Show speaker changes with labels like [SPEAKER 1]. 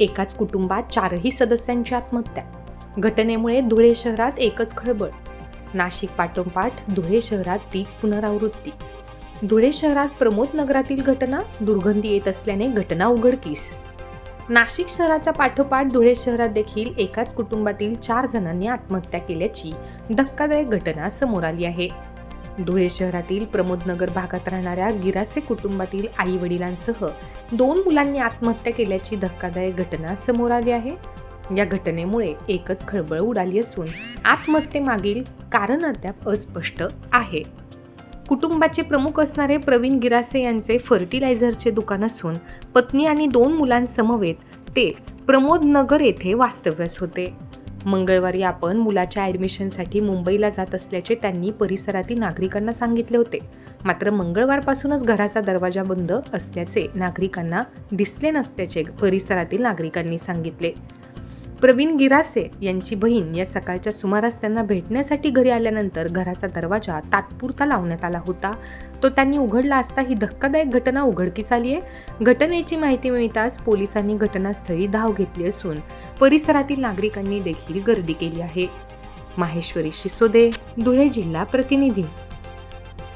[SPEAKER 1] एकाच कुटुंबात चारही सदस्यांची आत्महत्या. घटनेमुळे धुळे शहरात एकच खळबळ. नाशिक पाठोपाठ धुळे शहरात तीच पुनरावृत्ती. धुळे शहरात प्रमोद नगरातील घटना दुर्गंधी येत असल्याने घटना उघडकीस. नाशिक शहराच्या पाठोपाठ धुळे शहरात देखील एकाच कुटुंबातील चार जणांनी आत्महत्या केल्याची धक्कादायक घटना समोर आली आहे. धुळे शहरातील प्रमोदनगर भागात राहणाऱ्या गिरासे कुटुंबातील आई वडिलांसह दोन मुलांनी आत्महत्या केल्याची धक्कादायक घटना समोर आली आहे. या घटनेमुळे एकच खळबळ उडाली असून आत्महत्येमागील कारण अद्याप अस्पष्ट आहे. कुटुंबाचे प्रमुख असणारे प्रवीण गिरासे यांचे फर्टिलायझरचे दुकान असून पत्नी आणि दोन मुलांसमवेत ते प्रमोदनगर येथे वास्तव्यास होते. मंगळवारी आपण मुलाच्या ॲडमिशनसाठी मुंबईला जात असल्याचे त्यांनी परिसरातील नागरिकांना सांगितले होते. मात्र मंगळवारपासूनच घराचा दरवाजा बंद असल्याचे नागरिकांना दिसले नसल्याचे परिसरातील नागरिकांनी सांगितले. प्रवीण गिरासे यांची बहीण या सकाळच्या सुमारास त्यांना भेटण्यासाठी घरी आल्यानंतर घराचा दरवाजा तात्पुरता लावण्यात आला होता. तो त्यांनी उघडला असता ही धक्कादायक घटना उघडकीस आली आहे. घटनेची माहिती मिळताच पोलिसांनी घटनास्थळी धाव घेतली असून परिसरातील नागरिकांनी देखील गर्दी केली आहे. माहेश्वरी शिसोदे धुळे जिल्हा प्रतिनिधी.